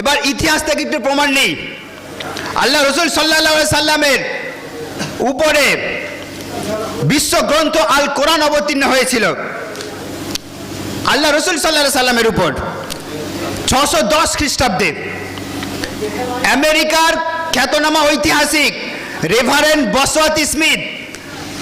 এবার ইতিহাস থেকে একটু প্রমাণ নেই। আল্লাহ রসুল সাল্লাহ সাল্লামের উপরে বিশ্বগ্রন্থ আল কোরআন অবতীর্ণ হয়েছিল। আল্লাহ রসুল সাল্লাহ সাল্লামের উপর ছশো দশ খ্রিস্টাব্দে আমেরিকার খ্যাতনামা ঐতিহাসিক রেভারেন্ড বসওয়াত স্মিথ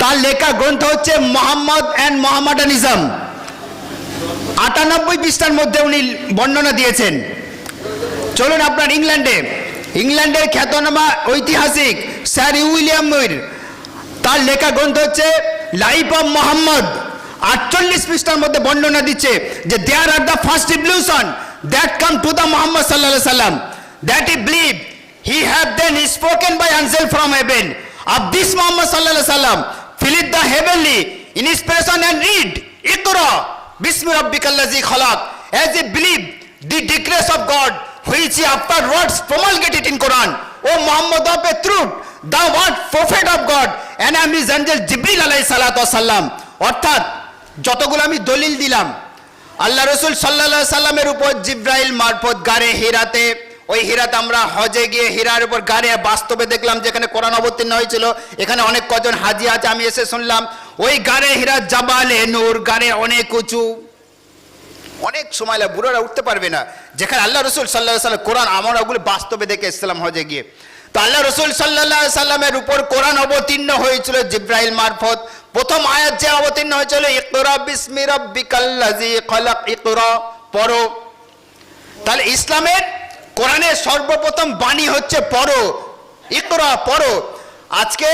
তার লেখা গ্রন্থ হচ্ছে মোহাম্মদ অ্যান্ড মোহাম্মদানিজম। আটানব্বই পৃষ্ঠার মধ্যে উনি বর্ণনা দিয়েছেন। চলুন আপনার ইংল্যান্ডে। ইংল্যান্ডের খ্যাতনামা ঐতিহাসিক স্যার উইলিয়াম মুইর। তার লেখা গ্রন্থ হচ্ছে লাইফ অফ মোহাম্মদ। আটচল্লিশ পৃষ্ঠার মধ্যে বর্ণনা দিচ্ছে যে there are the first revolution that came to the Muhammad সাল্লাহ সাল্লাম। That he believe he have then spoken by angel from heaven of this Muhammad সাল্লাহ সাল্লাম feel it the heavenly inspiration and read ইকরা বিসমি রব্বিকাল্লাজি খলাক as they believe the decrees of God which he afterwards promulgated in Quran. O Muhammad of a truth, thou art prophet of God, and I am his alayhi salatu wasalam. অর্থাৎ যতগুলো আমি দলিল দিলাম আল্লাহ রসুল সাল্লা সাল্লামের উপর জিব্রাইল মারফত গারে হীরাতে ওই হীরাতে আমরা হজে গিয়ে হীরার উপর গাড়ে বাস্তবে দেখলাম যেখানে কোরআন অবতীর্ণ হয়েছিল এখানে অনেক কজন হাজি আছে আমি এসে শুনলাম ওই গারে হীরা জাবালে নূর গারে অনেক উঁচু অনেক সময় লাগে, বুড়োরা উঠতে পারবে না। যেখানে আল্লাহ রসুল সাল্লাহ সাল্লাম কোরআন আমরা ওগুলো বাস্তবে দেখে ইসলাম হজে গিয়ে। তো আল্লাহ রসুল সাল্লাহ সাল্লামের উপর কোরআন অবতীর্ণ হয়েছিল জিব্রাইল মারফত। প্রথম আয়াত যে অবতীর্ণ হয়েছিল, ইকরা বিসমি রাব্বিকাল্লাযী খলাক ইকরা পড়ো। তাহলে ইসলামের কোরআনের সর্বপ্রথম বাণী হচ্ছে পড়ো। ইকরা, পড়ো। আজকে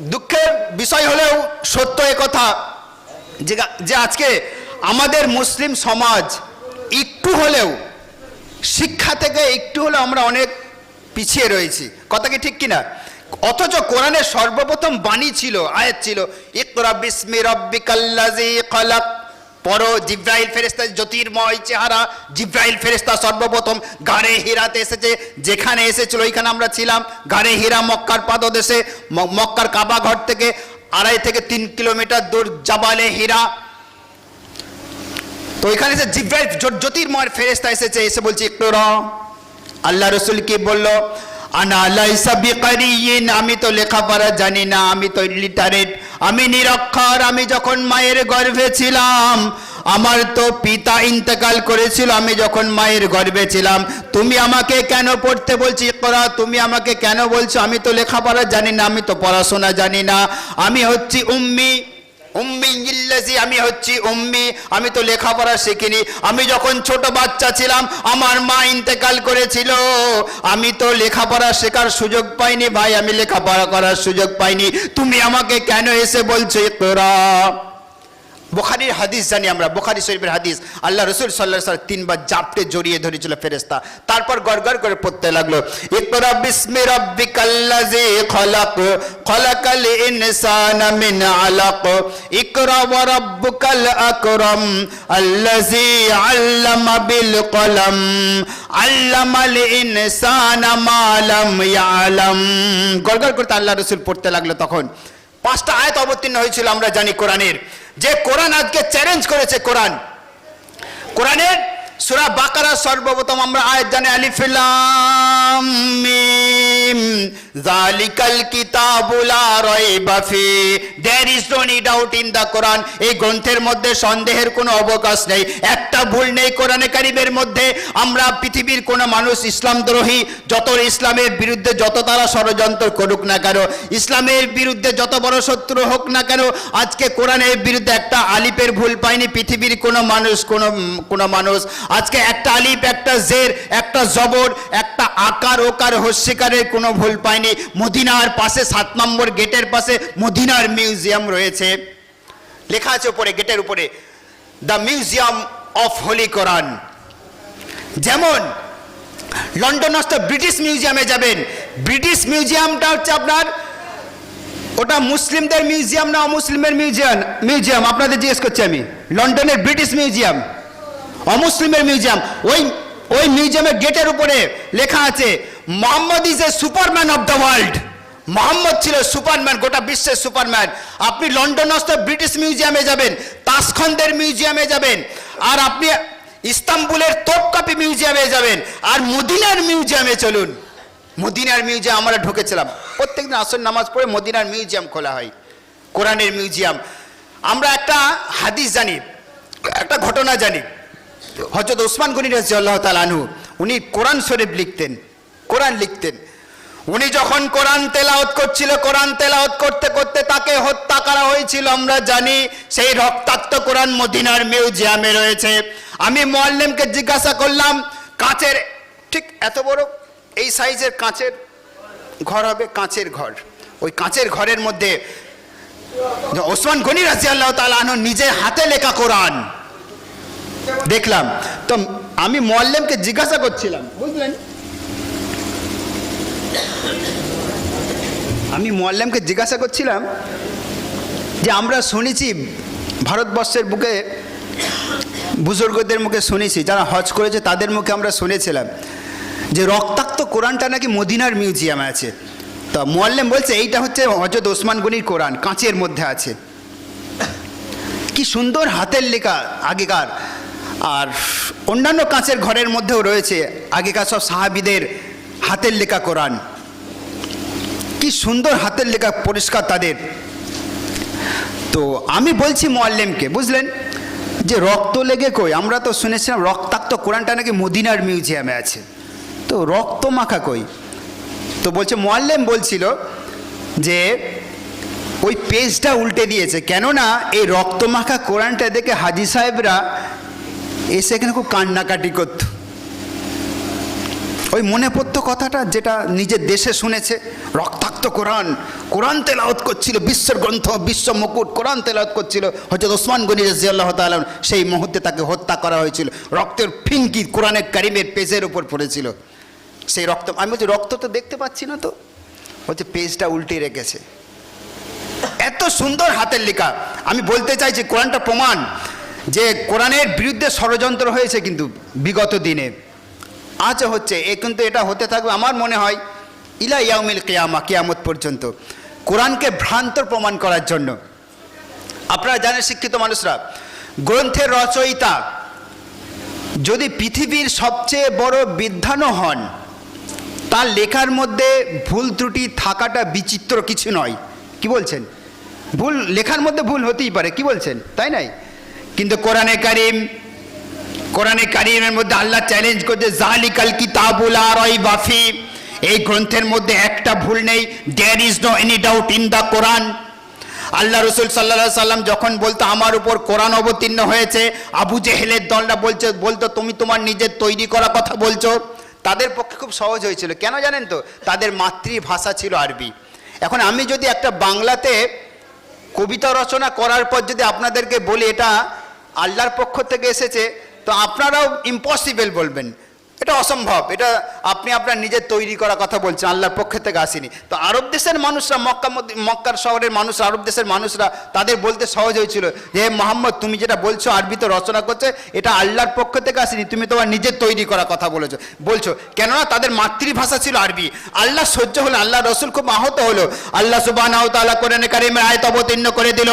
দুঃখের বিষয় হলেও সত্য কথা। যে আজকে আমাদের মুসলিম সমাজ একটু হলেও শিক্ষা থেকে একটু হলেও আমরা অনেক পিছিয়ে রয়েছি। কথা কি ঠিক কিনা? অথচ কোরআনের সর্বপ্রথম বাণী ছিল, আয়াত ছিল, ইকরা বিসমি পরো জিব্রাইল ফেরেস্তা জ্যোতির্ময় চেহারা, জিব্রাইল ফেরেস্তা সর্বপ্রথম গাড়ে হীরাতে এসেছে, যেখানে এসেছিল ওইখানে আমরা ছিলাম। গাড়ে হীরা মক্কার পাদদেশে মক্কার কাবা ঘর থেকে আড়াই থেকে তিন কিলোমিটার দূর জাবালে হীরা। তো ওইখানে এসে জিব্রাইল জ্যো- জ্যোতির্ময়ের ফেরেস্তা এসেছে, এসে বলছে, একটু র আল্লাহ রসুল কি বলল আমি তো লেখাপড়া জানি না, আমি তো লিটারেট আমি নিরক্ষর, আমি যখন মায়ের গর্ভে ছিলাম, আমার তো পিতা ইন্তেকাল করেছিল, আমি যখন মায়ের গর্ভে ছিলাম, তুমি আমাকে কেন পড়তে বলছি? করা তুমি আমাকে কেন বলছো? আমি তো লেখাপড়া জানি না, আমি তো পড়াশোনা জানি না, আমি হচ্ছি উম্মি। উম্মি ইল্লাজি, আমি হচ্ছি উম্মি, আমি তো লেখাপড়া শিখিনি। আমি যখন ছোট বাচ্চা ছিলাম, আমার মা ইন্তেকাল করেছিল। আমি তো লেখাপড়া শেখার সুযোগ পাইনি, ভাই, আমি লেখাপড়া করার সুযোগ পাইনি। তুমি আমাকে কেন এসে বলছো তোরা বোখারির হাদিস জানি আমরা, বোখারি শরীফের হাদিস। আল্লাহ রসুল সাল্লাহ সাল তিনবার জাপটে জড়িয়ে ধরেছিল ফেরেস্তা তারপর গড়গড় করে পড়তে লাগল, ইকরা বিসমি আল্লামা গড়গড় করতে আল্লাহ রসুল পড়তে লাগল তখন। পাঁচটা আয়াত অবতীর্ণ হয়েছিল, আমরা জানি কোরআনের। যে কোরআন আজকে চ্যালেঞ্জ করেছে কোরআন। কোরআনের সুরা বাকারা সর্বপ্রথম আমরা আয়াত জানি আলিফিলাম মিম। জালিকাল কিতাবুলা রাইবা ফি। There is no any doubt in the Quran এই গ্রন্থের মধ্যে সন্দেহের কোনো অবকাশ নেই। একটা ভুল নেই কোরআনে কারিমের মধ্যে। আমরা পৃথিবীর কোনো মানুষ ইসলাম দ্রোহী। যত ইসলামের বিরুদ্ধে যত তারা ষড়যন্ত্র করুক না কেন, ইসলামের বিরুদ্ধে যত বড় শত্রু হোক না কেন, আজকে কোরআনের বিরুদ্ধে একটা আলিপের ভুল পায়নি পৃথিবীর কোনো মানুষ, কোনো কোনো মানুষ আজকে একটা আলিপ একটা জের, একটা জবর, একটা আকার, ওকার, হস্যিকারের কোনো ভুল পায়নি মদিনার পাশে, সাত নম্বর গেটের পাশে মদিনার মিউজিয়াম রয়েছে। লেখা আছে উপরে, গেটের উপরে, the museum of holy Quran. যেমন লন্ডনস্থ ব্রিটিশ মিউজিয়ামে যাবেন। ব্রিটিশ মিউজিয়ামটা হচ্ছে আপনার, ওটা মুসলিমদের মিউজিয়াম না অমুসলিমের মিউজিয়াম? মিউজিয়াম, আপনাদের জিজ্ঞেস করছি আমি। লন্ডনের ব্রিটিশ মিউজিয়াম। অমুসলিমের মিউজিয়াম। ওই ওই মিউজিয়ামের গেটের উপরে লেখা আছে, Muhammad is a superman of the world Muhammad ছিল সুপারম্যান, গোটা বিশ্বের সুপারম্যান। আপনি লন্ডনস্থ ব্রিটিশ মিউজিয়ামে যাবেন, তাসখন্দের মিউজিয়ামে যাবেন, আর আপনি ইস্তাম্বুলের তোপকাপি মিউজিয়ামে যাবেন, আর মদিনার মিউজিয়ামে চলুন। মদিনার মিউজিয়াম আমরা ঢুকেছিলাম। প্রত্যেকদিন আসর নামাজ পড়ে মদিনার মিউজিয়াম খোলা হয়, কোরআনের মিউজিয়াম। আমরা একটা হাদিস জানি, একটা ঘটনা জানি। হজরত ওসমান গনি রাজি আল্লাহ তালানহু উনি কোরআন শরীফ লিখতেন, কোরআন লিখতেন। উনি যখন কোরআন তেলাওত করছিল, কোরআন তেলাওত করতে করতে তাকে হত্যা করা হয়েছিল, আমরা জানি, সেই রক্তাক্ত কোরআন মদিনার মিউজিয়ামে রয়েছে। আমি মোয়াল্লেমকে জিজ্ঞাসা করলাম, কাঁচের, ঠিক এত বড়? এই সাইজের কাঁচের ঘর হবে? কাঁচের ঘর। ওই কাঁচের ঘরের মধ্যে ওসমান গনি রাজি আল্লাহ তালাহ নিজে হাতে লেখা কোরআন। দেখলাম। তো আমি মোয়াল্লেমকে জিজ্ঞাসা করছিলাম, বুঝলেন? আমি মোয়াল্লেমকে জিজ্ঞাসা করছিলাম যে আমরা শুনেছি, ভারতবর্ষের বুকে, বুজুর্গদের মুখে শুনেছি, যারা হজ করেছে তাদের মুখে আমরা শুনেছিলাম যে রক্তাক্ত কোরআনটা নাকি মদিনার মিউজিয়ামে আছে। তো মোয়াল্লেম বলছে, এইটা হচ্ছে হজরত ওসমান গনির কোরআন, কাঁচের মধ্যে আছে। কি সুন্দর হাতের লেখা আগেকার। আর অন্যান্য কাঁচের ঘরের মধ্যেও রয়েছে আগেকার সব সাহাবিদের হাতের লেখা কোরআন। কি সুন্দর হাতের লেখা, পরিষ্কার তাদের। তো আমি বলছি মোয়াল্লেমকে, বুঝলেন? যে রক্ত লেগে কই? আমরা তো শুনেছিলাম রক্তাক্ত কোরআনটা নাকি মদিনার মিউজিয়ামে আছে। তো রক্ত মাখা কই? তো বলছে, মোয়াল্লেম বলছিল যে ওই পেজটা উল্টে দিয়েছে। কেননা এই রক্তমাখা কোরআনটা দেখে হাজি সাহেবরা এসে এখানে খুব কান্নাকাটি করত। ওই মনে পড়তো কথাটা যেটা নিজের দেশে শুনেছে, রক্তাক্ত কোরআন কোরআন তেলাওত করছিল, বিশ্বের গ্রন্থ, বিশ্ব মুকুট, কোরআন তেলাওত করছিল হয়তো ওসমান গনি রাজিয়াল্লাহ তালন সেই মুহূর্তে তাকে হত্যা করা হয়েছিল। রক্তের ফিঙ্কি কোরআনের কারিমের পেজের উপর পড়েছিল। সেই রক্ত, আমি বলছি, রক্ত তো দেখতে পাচ্ছি না তো। হচ্ছে পেজটা উল্টে রেখেছে। এত সুন্দর হাতের লেখা। আমি বলতে চাইছি কোরআনটা প্রমাণ। যে কোরআনের বিরুদ্ধে ষড়যন্ত্র হয়েছে কিন্তু বিগত দিনে। আজও হচ্ছে, এ কিন্তু এটা হতে থাকবে। আমার মনে হয়, ইলা ইয়াউমিল কেয়ামা, কেয়ামত পর্যন্ত। কোরআনকে ভ্রান্ত প্রমাণ করার জন্য। আপনারা জানেন শিক্ষিত মানুষরা, গ্রন্থের রচয়িতা যদি পৃথিবীর সবচেয়ে বড় বিদ্বানও হন, তার লেখার মধ্যে ভুল ত্রুটি থাকাটা বিচিত্র কিছু নয়। কি বলছেন? ভুল, লেখার মধ্যে ভুল হতেই পারে, কি বলছেন? তাই নাই? কিন্তু কোরআনে কারিম, কোরআনে কারিমের মধ্যে আল্লাহ চ্যালেঞ্জ করছে, জালিকাল কিতাবুল আর বাফি এই গ্রন্থের মধ্যে একটা ভুল নেই there is no any doubt in the Quran আল্লাহ রসুল সাল্লা সাল্লাম যখন বলতো, আমার উপর কোরআন অবতীর্ণ হয়েছে। আবু জেহেলের দলটা বলছে, বলতো, তুমি তোমার নিজের তৈরি করা কথা বলছো। তাদের পক্ষে খুব সহজ হয়েছিল। কেন জানেন তো? তাদের মাতৃভাষা ছিল আরবি। এখন আমি যদি একটা বাংলাতে কবিতা রচনা করার পর যদি আপনাদেরকে বলি, এটা আল্লাহর পক্ষ থেকে এসেছে, তো আপনারাও ইম্পসিবল বলবেন। এটা অসম্ভব। এটা আপনি আপনার নিজের তৈরি করা কথা বলছেন, আল্লাহর পক্ষ থেকে আসেনি। তো আরব দেশের মানুষরা, মক্কা মক্কার শহরের মানুষ আরব দেশের মানুষরা তাদের বলতে সহজ হয়েছিল যে, হে মোহাম্মদ, তুমি যেটা বলছো, আরবিতে রচনা করছে, এটা আল্লাহর পক্ষ থেকে আসেনি, তুমি তোমার নিজের তৈরি করা কথা বলেছ। বলছো, কেননা তাদের মাতৃভাষা ছিল আরবি। আল্লাহ সহ্য হলো আল্লাহ রসুল খুব আহত হলো। আল্লাহ সুবাহ কোরআনে কারিমের আয়ত অবতীর্ণ করে দিল।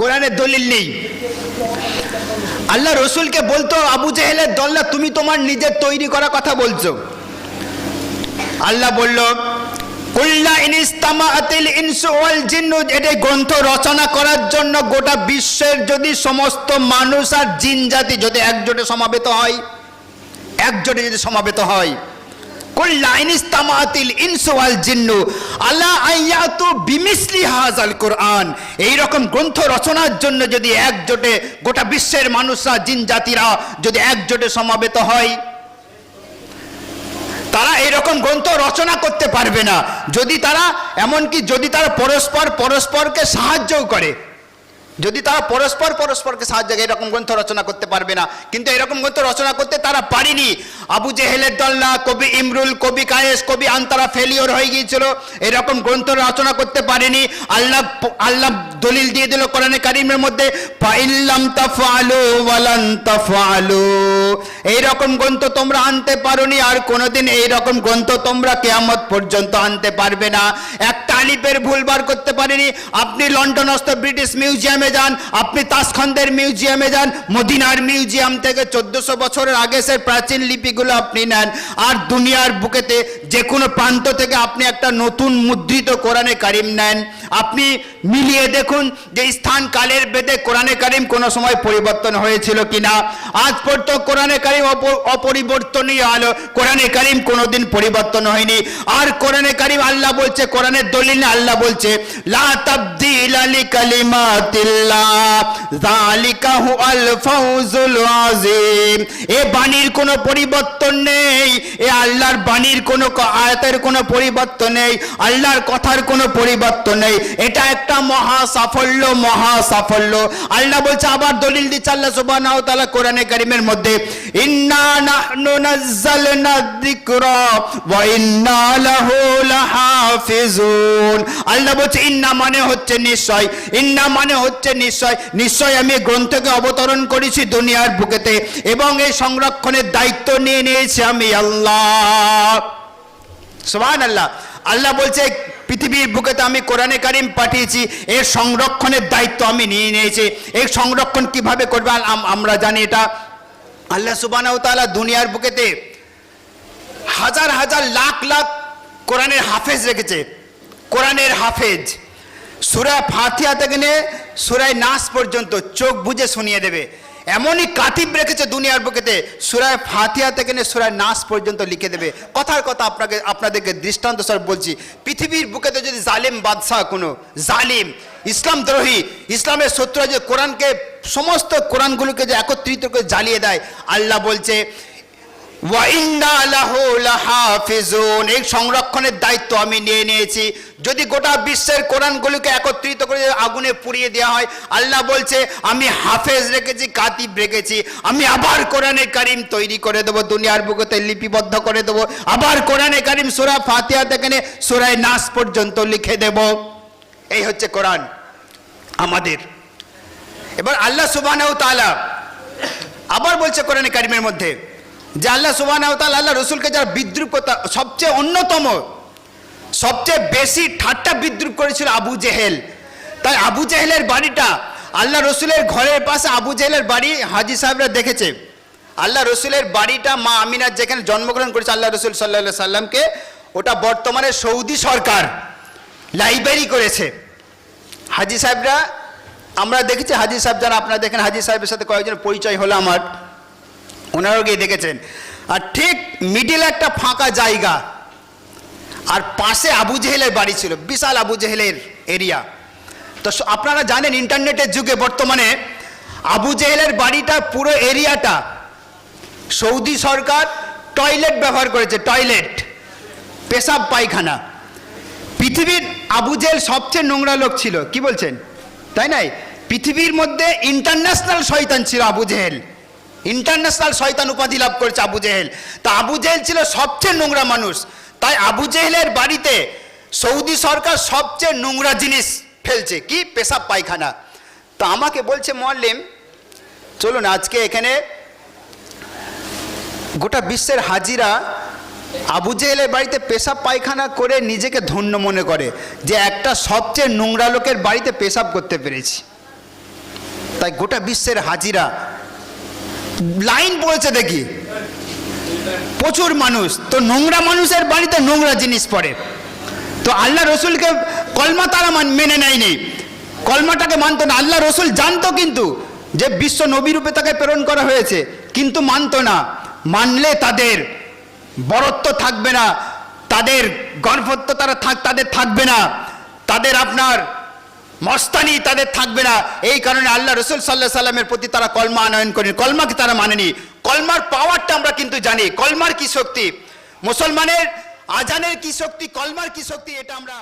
কোরআনের দলিল নেই। আল্লাহ রসুলকে বলতো, আবু জেহেলের দল্লা তুমি তোমার নিজের তৈরি করা কথা বলছো। আল্লাহ বলল, কুল্লা ইনিস্তামা আতিল ইনসু ওয়াল জিন্নু এটা গ্রন্থ রচনা করার জন্য গোটা বিশ্বের যদি সমস্ত মানুষ আর জিন জাতি যদি একজোটে সমাবেত হয়, একজোটে যদি সমাবেত হয় এই রকম গ্রন্থ রচনার জন্য যদি একজোটে গোটা বিশ্বের মানুষরা, জিন জাতিরা যদি একজোটে সমাবেত হয়, তারা এরকম গ্রন্থ রচনা করতে পারবে না। যদি তারা, এমনকি যদি তারা পরস্পর পরস্পরকে সাহায্যও করে যদি তারা পরস্পর পরস্পরকে সাহায্য করে, এরকম গ্রন্থ রচনা করতে পারবে না। কিন্তু এরকম গ্রন্থ রচনা করতে তারা পারেনি। আবু জেহেলের দল্লা কবি ইমরুল, কবি কায়েস, কবি আন্তারা ফেলিওর হয়ে গিয়েছিল। এরকম গ্রন্থ রচনা করতে পারেনি। আল্লাহ আল্লাহ দলিল দিয়ে দিল কোরআনে কারিমের মধ্যে পাইল্লাম তাফালু ওয়ালান তাফালু এইরকম গ্রন্থ তোমরা আনতে পারোনি, আর কোনোদিন এইরকম গ্রন্থ তোমরা কেয়ামত পর্যন্ত আনতে পারবে না। একটা আলিপের ভুল বার করতে পারেনি। আপনি লন্ডনস্থ ব্রিটিশ মিউজিয়ামে যান, আপনি তাসখন্দের মিউজিয়ামে যান, মদিনার মিউজিয়াম থেকে চোদ্দশো বছরের আগে সে প্রাচীন লিপিগুলো আপনি নেন। আর দুনিয়ার বুকেতে যে কোনো প্রান্ত থেকে আপনি একটা নতুন মুদ্রিত কোরআনে কারিম নেন। আপনি মিলিয়ে দেখুন যে স্থান কালের বেদে কোরআনে কারিম কোনো সময় পরিবর্তন হয়েছিল কিনা। আজ পর্যন্ত কোরআনে কারিম অপ- অপরিবর্তনীয় আলো, কোরআনে কারিম কোনোদিন পরিবর্তন হয়নি। আর কোরআনে কারিম আল্লাহ বলছে, কোরআনের দলিলে আল্লাহ বলছে, লা তাবদিল আলি কালিমাতিল্লাহ যালিকা ফাউজুল আযীম। এ কোনো পরিবর্তন নেই, এ আল্লাহর বাণীর কোনো আয়াতের কোনো পরিবর্তন নেই, আল্লাহর কথার কোনো পরিবর্তন নেই। এটা একটা মহা সাফল্য মহা সাফল্য। আল্লাহ বলছে, আবার দলিল দিচ্ছে আল্লাহ সুবহানাহু ওয়া তাআলা কোরআনে কারিমের মধ্যে, ইন্না নাহনু যিকরা ওয়া ইন্না লাহু লাহাফিজুন। আল্লাহ বলছে, ইন্না মানে হচ্ছে নিশ্চয়। ইন্না মানে হচ্ছে নিশ্চয়। নিশ্চয় আমি গ্রন্থকে অবতরণ করেছি দুনিয়ার বুকেতে এবং এই সংরক্ষণের দায়িত্ব নিয়ে নিয়েছি আমি, আল্লাহ। সুবহান আল্লাহ আল্লাহ বলছে পৃথিবীর বুকেতে আমি কোরআনে কারিম পাঠিয়েছি, এর সংরক্ষণের দায়িত্ব আমি নিয়ে নিয়েছি। এর সংরক্ষণ কীভাবে করবে আমরা জানি এটা। আল্লাহ সুবানাও তালা দুনিয়ার বুকেতে হাজার হাজার লাখ লাখ কোরআনের হাফেজ রেখেছে। কোরআনের হাফেজ। সুরা ফাতিহা থেকে নিয়ে সুরায় নাস পর্যন্ত চোখ বুঝে শুনিয়ে দেবে। এমনই কাতিব রেখেছে দুনিয়ার বুকেতে, সুরায় ফাতিয়া থেকে নিয়ে সুরায় নাস পর্যন্ত লিখে দেবে। কথার কথা আপনাকে, আপনাদেরকে দৃষ্টান্ত স্বর বলছি। পৃথিবীর বুকেতে যদি জালিম বাদশাহ কোনো, জালিম, ইসলাম দ্রোহী, ইসলামের শত্রুরা যে কোরআনকে, সমস্ত কোরআনগুলোকে যে একত্রিত করে জ্বালিয়ে দেয়, আল্লাহ বলছে এই সংরক্ষণের দায়িত্ব আমি নিয়ে নিয়েছি। যদি গোটা বিশ্বের কোরআনগুলোকে একত্রিত করে আগুনে পুড়িয়ে দেওয়া হয়, আল্লাহ বলছে, আমি হাফেজ রেখেছি, কাতিব রেখেছি। আমি আবার কোরআনে কারিম তৈরি করে দেবো, দুনিয়ার বুকতে লিপিবদ্ধ করে দেবো। আবার কোরআনে কারিম সুরা ফাতিহা থেকে সুরায় নাস পর্যন্ত লিখে দেব। এই হচ্ছে কোরআন আমাদের। এবার আল্লাহ তাআলা আবার বলছে কোরআনে কারিমের মধ্যে যে আল্লাহ তাআলা আল্লাহ রসুলকে যারা বিদ্রুপ সবচেয়ে অন্যতম, সবচেয়ে বেশি ঠাট্টা বিদ্রুপ করেছিল আবু জেহেল। তাই আবু জেহেলের বাড়িটা, আল্লাহ রসুলের ঘরের পাশে আবু জেহেলের বাড়ি, হাজি সাহেবরা দেখেছে। আল্লাহ রসুলের বাড়িটা মা আমিনার যেখানে জন্মগ্রহণ করেছে, আল্লাহ রসুল সাল্লাহ সাল্লামকে ওটা বর্তমানে সৌদি সরকার লাইব্রেরি করেছে। হাজি সাহেবরা, আমরা দেখেছি, হাজি সাহেব যারা আপনারা দেখেন, হাজি সাহেবের সাথে কয়েকজন পরিচয় হলো আমার। ওনারাও গিয়ে দেখেছেন। আর ঠিক মিডিলে একটা ফাঁকা জায়গা। আর পাশে আবু জেহেলের বাড়ি ছিল, বিশাল আবু জেহেলের এরিয়া তো আপনারা জানেন ইন্টারনেটের যুগে বর্তমানে আবু জেহেলের বাড়িটা, পুরো এরিয়াটা সৌদি সরকার টয়লেট ব্যবহার করেছে টয়লেট পেশাব পায়খানা। পৃথিবীর আবু জেহেল সবচেয়ে নোংরা লোক ছিল, কি বলছেন? তাই নাই? পৃথিবীর মধ্যে ইন্টারন্যাশনাল শয়তান ছিল আবু জেহেল। ইন্টারন্যাশনাল শয়তান উপাধি লাভ করেছে আবু জেহেল। তা আবু জেহেল ছিল সবচেয়ে নোংরা মানুষ। তাই আবু জেহেলের বাড়িতে সৌদি সরকার সবচেয়ে নোংরা জিনিস ফেলছে। কি? পেশাব পায়খানা। তা আমাকে বলছে, মোয়াল্লিম, চলুন আজকে এখানে গোটা বিশ্বের হাজিরা আবু জেহেলের বাড়িতে পেশাব পায়খানা করে নিজেকে ধন্য মনে করে, যে একটা সবচেয়ে নোংরা লোকের বাড়িতে পেশাব করতে পেরেছি। তাই গোটা বিশ্বের হাজিরা লাইন পড়েছে দেখি। প্রচুর মানুষ। তো নোংরা মানুষের বাড়িতে নোংরা জিনিস পড়ে। তো আল্লাহ রসুলকে কলমা তারা মান- নেয়নি। কলমাটাকে মানতো না। আল্লাহ রসুল জানতো কিন্তু যে বিশ্ব নবী রূপে তাকে প্রেরণ করা হয়েছে। কিন্তু মানতো না। মানলে তাদের বরত্ব থাকবে না। তাদের গর্ভত্ব তারা থাক তাদের থাকবে না। তাদের আপনার মস্তানি তাদের থাকবে না। এই কারণে আল্লাহ রসুল সাল্লাহ সাল্লামের প্রতি তারা কলমা আনয়ন করেন। কলমাকে তারা মানেনি। কলমার পাওয়ারটা আমরা কিন্তু জানি। কলমার কি শক্তি? মুসলমানের আজানের কি শক্তি? কলমার কি শক্তি? এটা আমরা